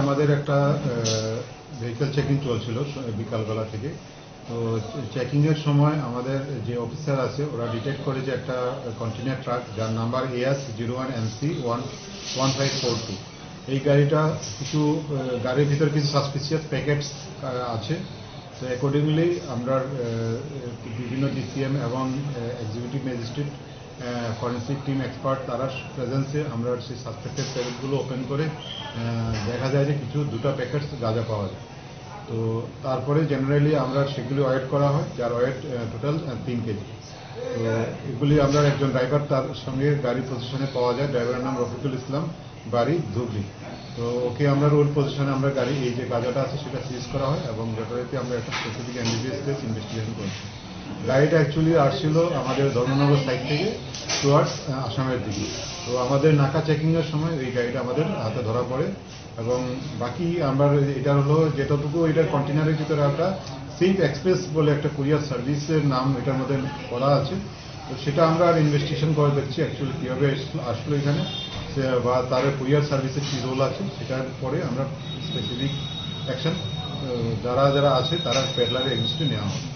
আমাদের একটা vehicle checking চলছিল বিকালবেলা থেকে। তো চেকিংয়ের সময় আমাদের যে অফিসার আছে, ওরা ডিটেক্ট করে যে একটা কন্টেনার ট্রাক যার number AS zero one MC one one five four two এই গাড়িটা কিছু গাড়ির ভিতরে কিছু সাসপিসিয়াস প্যাকেটস আছে। তো অ্যাকর্ডিংলি আমরা বিভিন্ন ডিসিএম এবং executive magistrate forensic team expert তারা প্রেজেন্সে আমরা সেই সাসপেক্টেড প্যাকেটগুলো ওপেন করে দেখা যায় যে কিছু দুটো প্যাকেটস গাঁজা পাওয়া যায়। তো তারপরে জেনারেলি আমরা সেগুলি ওয়েট করা হয়, যার ওয়েট টোটাল তিন কেজি। তো এগুলি আমরা একজন ড্রাইভার তার সঙ্গে গাড়ি পজিশনে পাওয়া যায়। ড্রাইভারের নাম রফিকুল ইসলাম, বাড়ি ধুবড়ি। তো ওকে আমরা রোড পজিশনে আমরা গাড়ি, এই যে গাঁজাটা আছে সেটা সিজ করা হয় এবং যথারীতি আমরা একটা স্পেসিফিক এনডিপিএস কেস ইনভেস্টিগেশন করছি গাড়িটা অ্যাকচুয়ালি আসছিল আমাদের ধর্মনগর সাইড থেকে টুয়ার্ডস আসামের দিকে। তো আমাদের নাকা চেকিংয়ের সময় এই গাড়িটা আমাদের হাতে ধরা পড়ে এবং বাকি আমরা এটা হলো যেটুকু এটার কন্টেনারের ভিতরে একটা সিপ এক্সপ্রেস বলে একটা কুরিয়ার সার্ভিসের নাম এটার মধ্যে করা আছে। তো সেটা আমরা আর ইনভেস্টিগেশন করে দেখছি অ্যাকচুয়ালি কীভাবে আসলো- এখানে। বা তার কুরিয়ার সার্ভিসের কী রোল আছে, সেটার পরে আমরা স্পেসিফিক অ্যাকশন যারা যারা আছে তারা পেডলারের এগেনস্টে নেওয়া হবে।